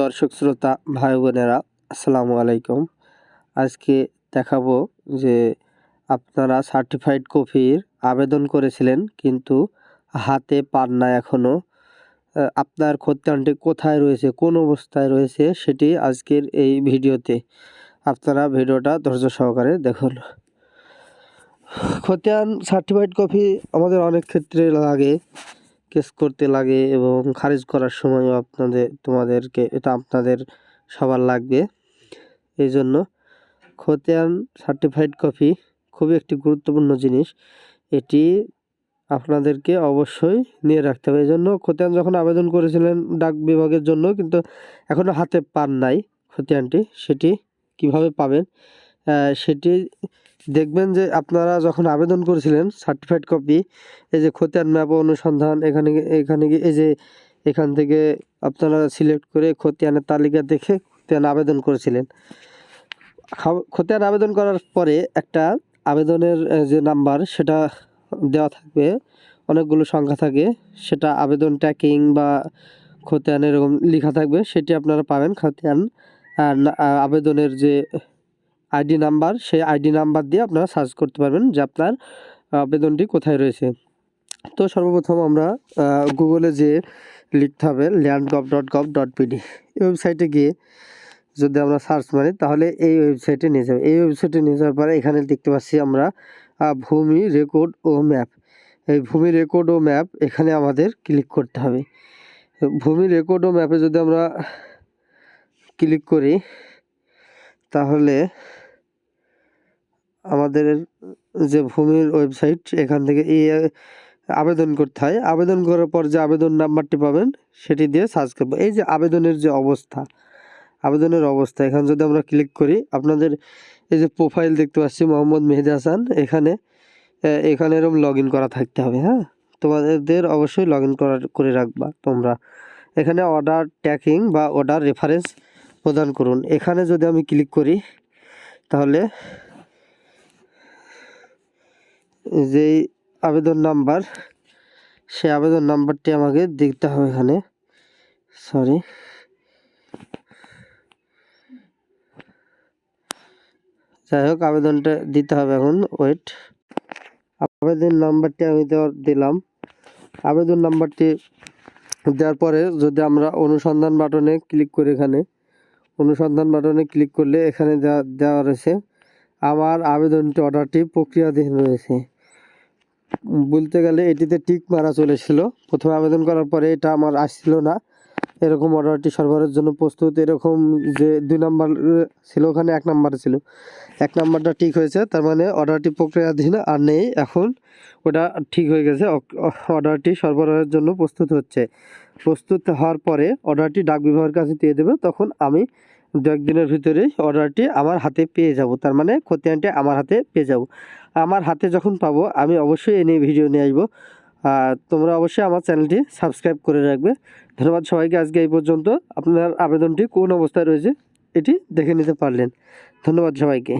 দর্শক, শ্রোতা, ভাই বোনেরা, আসসালামু আলাইকুম। আজকে দেখাবো যে আপনারা সার্টিফাইড কপির আবেদন করেছিলেন, কিন্তু হাতে পান না এখনও আপনার খতিয়ানটি কোথায় রয়েছে, কোন অবস্থায় রয়েছে, সেটি আজকের এই ভিডিওতে আপনারা ভিডিওটা ধৈর্য সহকারে দেখুন। খতিয়ান সার্টিফাইড কপি আমাদের অনেক ক্ষেত্রে লাগে। কেস করতে লাগে এবং খারিজ করার সময়ও আপনাদের, তোমাদেরকে এটা আপনাদের সবার লাগবে। এই জন্য খতিয়ান সার্টিফাইড কপি খুবই একটি গুরুত্বপূর্ণ জিনিস। এটি আপনাদেরকে অবশ্যই নিয়ে রাখতে হবে। এই জন্য খতিয়ান যখন আবেদন করেছিলেন ডাক বিভাগের জন্য কিন্তু এখনও হাতে পান নাই খতিয়ানটি। সেটি কীভাবে পাবেন? সেটি দেখবেন যে আপনারা যখন আবেদন করেছিলেন সার্টিফাইড কপি এই যে খতিয়ান ম্যাপ অনুসন্ধান, এখানে এখানে এই যে এখান থেকে আপনারা সিলেক্ট করে খতিয়ানের তালিকা দেখে খতিয়ান আবেদন করেছিলেন। খতিয়ান আবেদন করার পরে একটা আবেদনের যে নাম্বার সেটা দেওয়া থাকবে, অনেকগুলো সংখ্যা থাকে, সেটা আবেদন ট্র্যাকিং বা খতিয়ান এরকম লেখা থাকবে, সেটি আপনারা পাবেন খতিয়ান আবেদনের যে আইডি নাম্বার, সেই আইডি নাম্বার দিয়ে আপনারা সার্চ করতে পারবেন যে আপনার আবেদনটি কোথায় রয়েছে। তো সর্বপ্রথম আমরা গুগলে যে লিখতে হবে land gov dot gov dot PD এই ওয়েবসাইটে গিয়ে যদি আমরা সার্চ মারি, তাহলে এই ওয়েবসাইটে নিয়ে যাবে। এই ওয়েবসাইটে নিয়ে যাওয়ার পরে এখানে দেখতে পাচ্ছি আমরা ভূমি রেকর্ড ও ম্যাপ এই ভূমি রেকর্ড ও ম্যাপ এখানে আমাদের ক্লিক করতে হবে। ভূমি রেকর্ড ও ম্যাপে যদি আমরা ক্লিক করি তাহলে আমাদের যে ভূমির ওয়েবসাইট এখান থেকে এই আবেদন করতে হয়। আবেদন করার পর যে আবেদন নাম্বারটি পাবেন, সেটি দিয়ে সার্চ করব। এই যে আবেদনের যে অবস্থা, আবেদনের অবস্থা, এখানে যদি আমরা ক্লিক করি, আপনাদের এই যে প্রোফাইল দেখতে পাচ্ছি, মোহাম্মদ মেহেদি হাসান, এখানে এখানে এরকম লগ করা থাকতে হবে হ্যাঁ? তোমাদের অবশ্যই লগ ইন করা করে রাখবা তোমরা। এখানে অর্ডার ট্র্যাকিং বা অর্ডার রেফারেন্স প্রদান করুন। এখানে যদি আমি ক্লিক করি, তাহলে যেই আবেদন নাম্বার সেই আবেদন নাম্বারটি আমাকে দিতে হবে এখানে। সরি যাই হোক, আবেদনটা দিতে হবে এখন। ওয়েট আবেদন নাম্বারটি আমি দেওয়ার, দিলাম। আবেদন নাম্বারটি দেওয়ার পরে যদি আমরা অনুসন্ধান বাটনে ক্লিক করি এখানে অনুসন্ধান বাটনে ক্লিক করলে এখানে দেওয়া রয়েছে, আমার আবেদনটি অর্ডারটি প্রক্রিয়াধীন রয়েছে। বলতে গেলে এটিতে টিক মারা চলেছিল। প্রথমে আবেদন করার পরে এটা আমার আসছিল না। এরকম অর্ডারটি সরবরাহের জন্য প্রস্তুত। এরকম যে দুই নাম্বার ছিল ওখানে, এক নাম্বারে ছিল। এক নাম্বারটা ঠিক হয়েছে, তার মানে অর্ডারটি প্রক্রিয়াধীন আর নেই। এখন ওটা ঠিক হয়ে গেছে অর্ডারটি সরবরাহের জন্য প্রস্তুত হচ্ছে। প্রস্তুত হওয়ার পরে অর্ডারটি ডাক বিভাগের কাছে দিয়ে দেবে, তখন আমি দু একদিনের ভিতরেই অর্ডারটি আমার হাতে পেয়ে যাব। তার মানে খতিয়ানটি আমার হাতে পেয়ে যাব। আমার হাতে যখন পাবো, আমি অবশ্যই এ নিয়ে ভিডিও নিয়ে আসব। আর তোমরা অবশ্যই আমার চ্যানেলটি সাবস্ক্রাইব করে রাখবে। ধন্যবাদ সবাইকে আজকে এই পর্যন্ত। আপনার আবেদনটি কোন অবস্থায় রয়েছে এটি দেখে নিতে পারলেন। ধন্যবাদ সবাইকে।